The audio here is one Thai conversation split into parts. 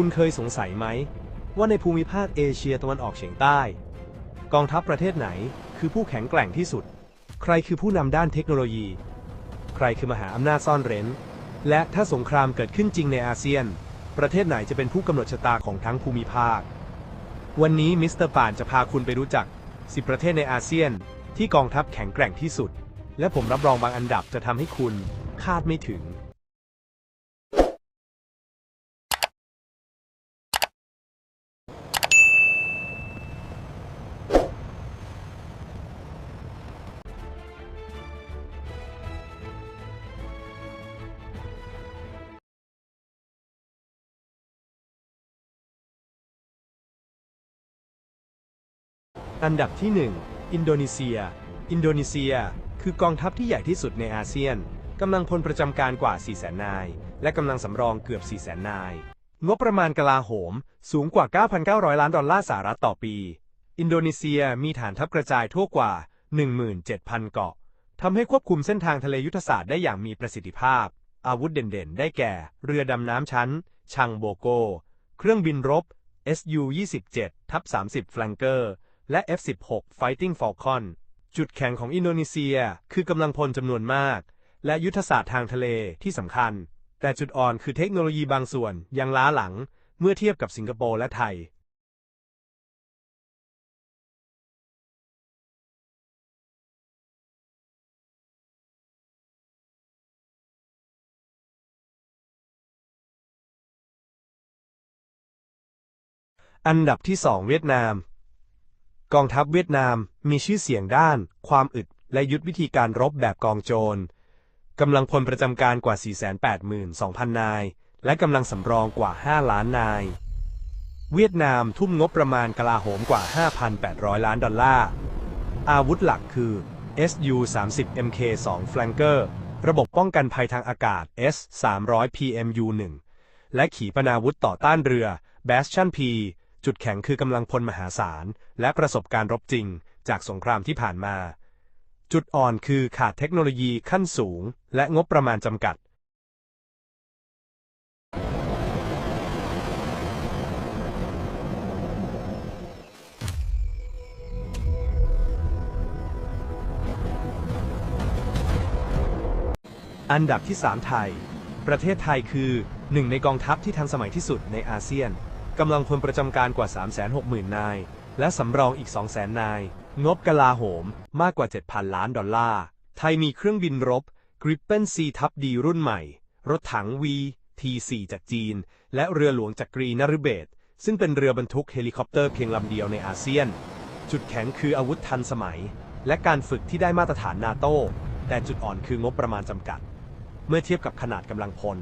คุณเคยสงสัยไหม ว่าในภูมิภาคเอเชียตะวันออกเฉียงใต้ กองทัพประเทศไหนคือผู้แข็งแกร่งที่สุด ใครคือผู้นำด้านเทคโนโลยี ใครคือมหาอำนาจซ่อนเร้น และถ้าสงครามเกิดขึ้นจริงในอาเซียน ประเทศไหนจะเป็นผู้กำหนดชะตาของทั้งภูมิภาค วันนี้มิสเตอร์ป่านจะพาคุณไปรู้จัก 10 ประเทศในอาเซียน ที่กองทัพแข็งแกร่งที่สุด และผมรับรองบางอันดับจะทำให้คุณคาดไม่ถึง อันดับที่ 1 อินโดนีเซีย อินโดนีเซีย คือกองทัพที่ใหญ่ที่สุดในอาเซียน กำลังพลประจำการกว่า 4 0 0 0 0นาย และกำลังสำรองเกือบ 4 0 0 0 0นาย งบประมาณกลาโหม สูงกว่า 9,900 ล้านดอลลาร์สหรัฐต่อปี อินโดนีเซียมีฐานทัพกระจายทั่วกว่า 17,000 เกาะทำให้ควบคุมเส้นทางทะเลยุทธศาสตร์ได้อย่างมีประสิทธิภาพ อาวุธเด่นๆ ได้แก่ เรือดำน้ำชั้น ชังโบโก เครื่องบินรบ SU-27 ทับ30 Flanker และ F-16 Fighting Falcon จุดแข็งของอินโดนีเซียคือกำลังพลจำนวนมาก และยุทธศาสตร์ทางทะเลที่สำคัญ แต่จุดอ่อนคือเทคโนโลยีบางส่วนยังล้าหลังเมื่อเทียบกับสิงคโปร์และไทย อันดับที่ 2 เวียดนาม กองทัพเวียดนามมีชื่อเสียงด้าน ความอึด และยุทธวิธีการรบแบบกองโจรกำลังพลประจำการกว่า 482,000 นาย และกำลังสำรองกว่า 5 ล้านนาย เวียดนามทุ่มงบประมาณกลาโหมกว่า 5,800 ล้านดอลลาร์ อาวุธหลักคือ SU-30 MK2 Flanker ระบบป้องกันภัยทางอากาศ S-300 PMU-1 และขีปนาวุธต่อต้านเรือ Bastion P จุดแข็งคือกำลังพลมหาศาล และประสบการณ์รบจริง จากสงครามที่ผ่านมา จุดอ่อนคือขาดเทคโนโลยีขั้นสูง และงบประมาณจำกัด อันดับที่ 3 ไทย ประเทศไทยคือหนึ่งในกองทัพที่ทันสมัยที่สุดในอาเซียน กำลังพลประจำการกว่า 360,000 นาย และสำรองอีก 200,000 นาย งบกลาโหมมากกว่า 7,000 ล้านดอลลาร์ ไทยมีเครื่องบินรบ Gripen C ทับดีรุ่นใหม่ รถถัง V T4 จากจีน และเรือหลวงจักกรีนฤเบศรซึ่งเป็นเรือบรรทุกเฮลิคอปเตอร์เพียงลำเดียวในอาเซียน จุดแข็งคืออาวุธทันสมัย และการฝึกที่ได้มาตรฐานนาโต้แต่จุดอ่อนคืองบประมาณจำกัด เมื่อเทียบกับขนาดกำลังพล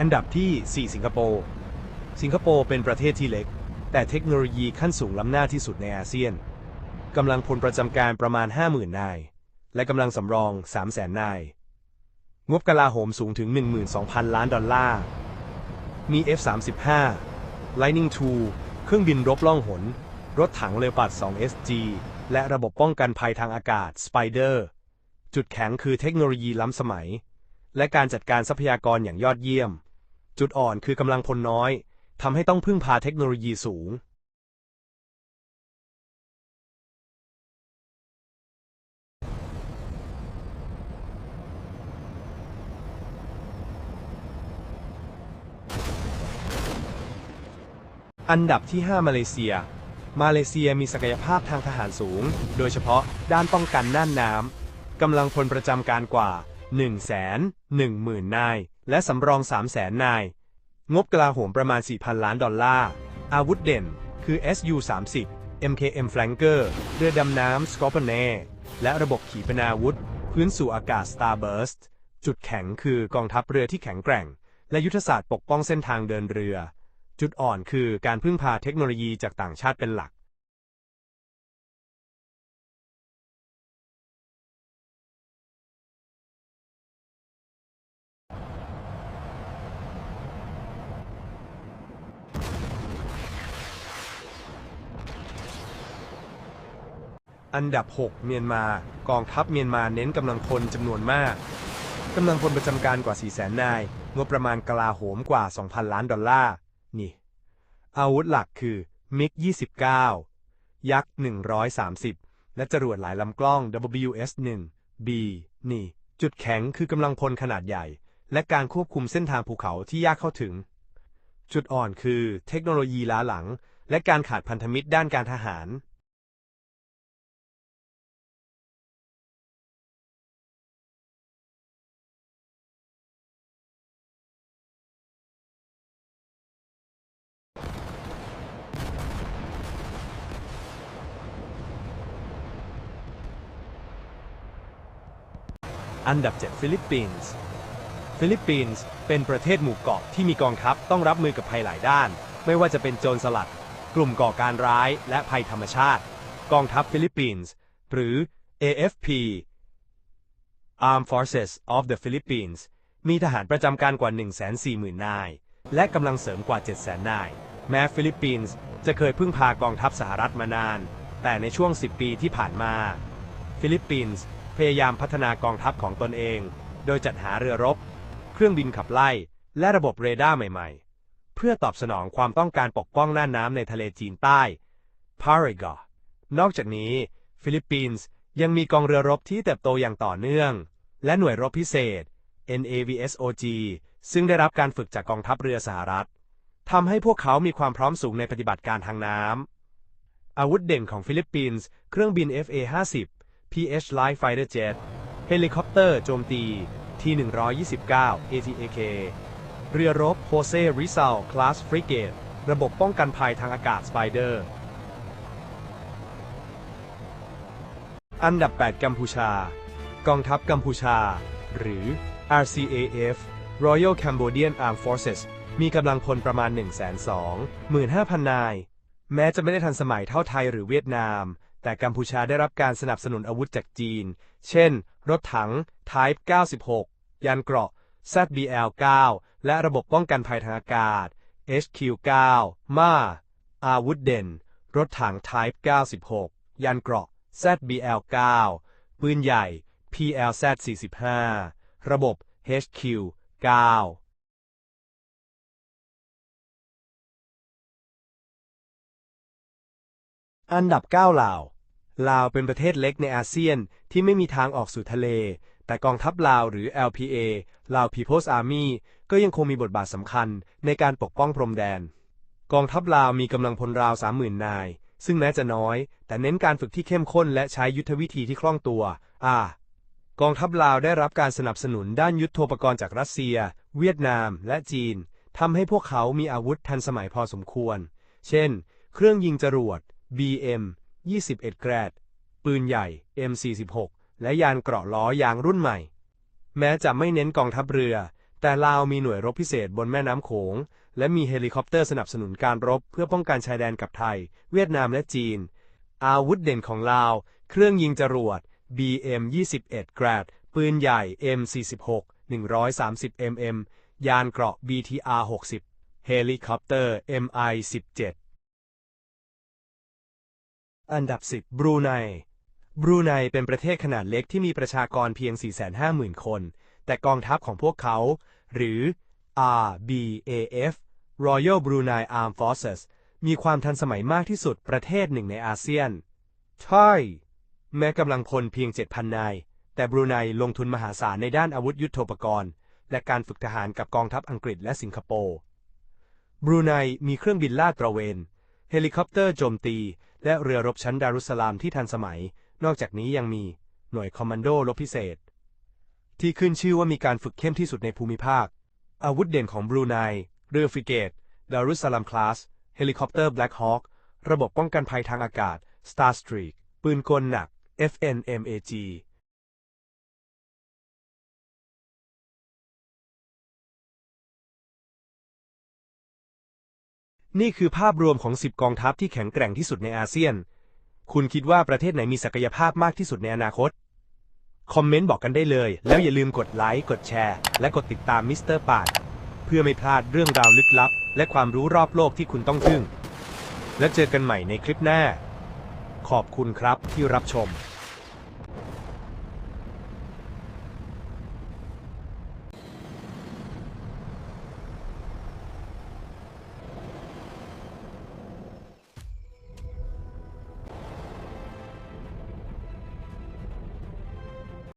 อันดับที่ 4 สิงคโปร์ สิงคโปร์เป็นประเทศที่เล็ก แต่เทคโนโลยีขั้นสูงล้ำหน้าที่สุดในอาเซียน กำลังพลประจำการประมาณ 50,000 นาย และกำลังสำรอง 300,000 นาย งบกลาโหมสูงถึง 12,000 ล้านดอลลาร์ มี F-35 Lightning II เครื่องบินรบล่องหน รถถังเลปัด 2 SG และระบบป้องกันภัยทางอากาศ Spider จุดแข็งคือเทคโนโลยีล้ำสมัย และการจัดการทรัพยากรอย่างยอดเยี่ยม จุดอ่อนคือกำลังพลน้อยทำให้ต้องพึ่งพาเทคโนโลยีสูงอันดับที่ 5 มาเลเซีย มาเลเซียมีศักยภาพทางทหารสูง โดยเฉพาะด้านป้องกันน่านน้ำ กำลังพลประจำการกว่า 1 1 0 0 0 0นาย และสำรอง 3 0 0 0 0 0นาย งบกลาโหมประมาณ 4,000 ล้านดอลลาร์ อาวุธเด่น คือ SU-30 MKM Flanker เรือดำน้ำ Scorpioner และระบบขีปนาวุธ พื้นสู่อากาศ Starburst จุดแข็งคือกองทัพเรือที่แข็งแกร่ง และยุทธศาสตร์ปกป้องเส้นทางเดินเรือ จุดอ่อนคือการพึ่งพาเทคโนโลยีจากต่างชาติเป็นหลัก อันดับ 6 เมียนมา กองทัพเมียนมาเน้นกำลังพลจำนวนมาก กำลังพลประจำการกว่า 4 0 0 0 0นาย งบประมาณกลาโหมกว่า 2,000 ล้านดอลลาร์ นี่ อาวุธหลักคือ มิก 29 ยักษ์ 130 และจรวดหลายลำกล้อง WS-1B นี่ จุดแข็งคือกำลังพลขนาดใหญ่ และการควบคุมเส้นทางภูเขาที่ยากเข้าถึง จุดอ่อนคือเทคโนโลยีล้าหลัง และการขาดพันธมิตรด้านการทหาร อันดับ 7 ฟิลิปปินส์ฟิลิปปินส์เป็นประเทศหมู่เกาะที่มีกองทัพต้องรับมือกับภัยหลายด้าน ไม่ว่าจะเป็นโจรสลัด กลุ่มก่อการร้ายและภัยธรรมชาติ กองทัพฟิลิปปินส์หรือ AFP Armed Forces of the Philippines มีทหารประจำการกว่า 140,000 นาย และกำลังเสริมกว่า 700,000 นาย แม้ฟิลิปปินส์จะเคยพึ่งพากองทัพสหรัฐมานาน แต่ในช่วง 10 ปีที่ผ่านมา ฟิลิปปินส์ พยายามพัฒนากองทัพของตนเอง โดยจัดหาเรือรบ เครื่องบินขับไล่ และระบบเรดาร์ใหม่ๆ เพื่อตอบสนองความต้องการปกป้องน่านน้ำในทะเลจีนใต้ p a r a g a นอกจากนี้ ฟิลิปปินส์ยังมีกองเรือรบที่เติบโตอย่างต่อเนื่อง และหน่วยรบพิเศษ NAVSOG ซึ่งได้รับการฝึกจากกองทัพเรือสหรัฐทำให้พวกเขามีความพร้อมสูงในปฏิบัติการทางน้ำอาวุธเด่นของฟิลิปปินส์ เครื่องบิน FA-50 PH Light Fighter Jet เฮลิคอปเตอร์โจมตี T-129 ATAK เรือรบโฮเซริซ a ลคลาสฟริเกตระบบป้องกันภัยทางอากาศ Spider อันดับ 8 กัมพูชา กองทัพกัมพูชา หรือ RCAF Royal Cambodian Armed Forces มีกำลังพลประมาณ 125,000 นาย แม้จะไม่ได้ทันสมัยเท่าไทยหรือเวียดนาม แต่กัมพูชาได้รับการสนับสนุนอาวุธจากจีน เช่น รถถัง Type 96ยันเกราะ ZBL 9 และระบบป้องกันภัยทางอากาศ HQ 9มาอาวุธเด่น รถถัง Type 96ยันเกราะ ZBL 9 ปืนใหญ่ PLZ 45 ระบบ HQ 9 อันดับ 9 ลาว ลาวเป็นประเทศเล็กในอาเซียนที่ไม่มีทางออกสู่ทะเล แต่กองทัพลาวหรือ LPA ลาว People's Army ก็ยังคงมีบทบาทสำคัญในการปกป้องพรมแดน กองทัพลาวมีกำลังพลราว 30,000 นาย ซึ่งแม้จะน้อย แต่เน้นการฝึกที่เข้มข้นและใช้ยุทธวิธีที่คล่องตัว อ่ากองทัพลาวได้รับการสนับสนุนด้านยุทโธปกรณ์จากรัสเซีย เวียดนาม และจีนทำให้พวกเขามีอาวุธทันสมัยพอสมควร เช่น เครื่องยิงจรวด BM 21 แกรด ปืนใหญ่ M46 และยานเกราะล้อยางรุ่นใหม่ แม้จะไม่เน้นกองทัพเรือ แต่ลาวมีหน่วยรบพิเศษบนแม่น้ำโขง และมีเฮลิคอปเตอร์สนับสนุนการรบเพื่อป้องกันชายแดนกับไทย เวียดนามและจีน อาวุธเด่นของลาว เครื่องยิงจรวด BM 21แกรด ปืนใหญ่ M46 130 mm ยานเกราะ BTR 60 เฮลิคอปเตอร์ MI 17 อันดับ 10 บรูไน บรูไนเป็นประเทศขนาดเล็กที่มีประชากรเพียง 450,000 คน แต่กองทัพของพวกเขา หรือ RBAF Royal Brunei Armed Forces มีความทันสมัยมากที่สุดประเทศหนึ่งในอาเซียนใช่แม้กำลังพลเพียง 7,000 นาย แต่บรูไนลงทุนมหาศาลในด้านอาวุธยุโทโธปกรณ์ และการฝึกทหารกับกองทัพอังกฤษและสิงคโปร์ บรูไนมีเครื่องบินลาดตระเวน เฮลิคอปเตอร์โจมตี และเรือรบชั้นดารุสสลามที่ทันสมัย นอกจากนี้ยังมีหน่วยคอมมานโดรบพิเศษ ที่ขึ้นชื่อว่ามีการฝึกเข้มที่สุดในภูมิภาค อาวุธเด่นของบรูไน เรือฟริเกต ดารุสสลามคลาส เฮลิคอปเตอร์แบล็กฮอค ระบบป้องกันภัยทางอากาศ Starstreak ปืนกลหนัก FNMAG นี่คือภาพรวมของ 10 กองทัพที่แข็งแกร่งที่สุดในอาเซียน คุณคิดว่าประเทศไหนมีศักยภาพมากที่สุดในอนาคต คอมเมนต์บอกกันได้เลย แล้วอย่าลืมกดไลค์ กดแชร์ และกดติดตามมิสเตอร์ปาดเพื่อไม่พลาดเรื่องราวลึกลับ และความรู้รอบโลกที่คุณต้องทึ่ง แล้วเจอกันใหม่ในคลิปหน้า ขอบคุณครับที่รับชม